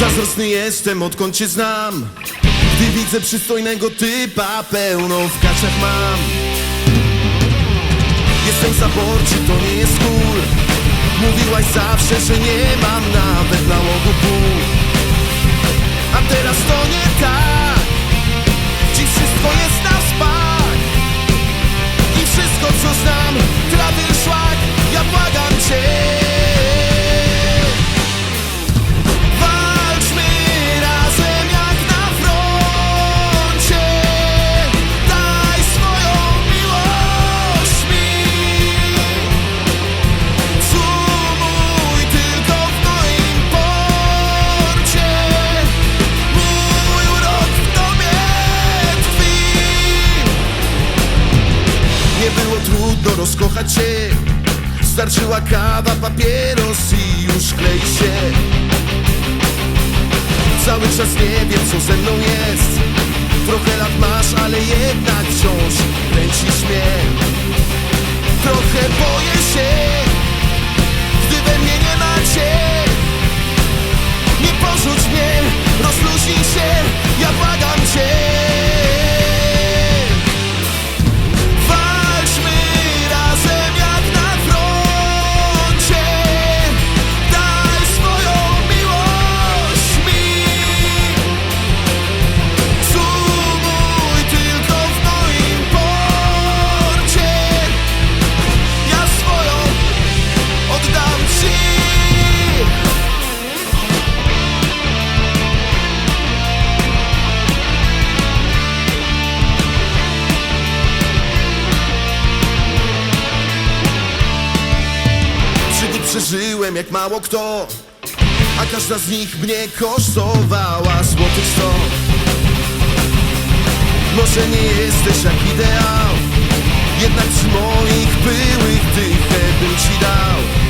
Zazdrosny jestem odkąd cię znam. Gdy widzę przystojnego typa pełną w kaciach mam. Jestem zaborczy, to nie jest cool. Mówiłaś zawsze, że nie mam rozkochać się. Starczyła kawa, papieros i już klei się. Cały czas nie wiem co ze mną jest. Trochę lat masz, ale jednak wciąż kręcisz mnie. Trochę boję się przeżyłem jak mało kto. A każda z nich mnie kosztowała złotych sto. Może nie jesteś jak ideał Jednak z moich byłych dychę bym ci dał.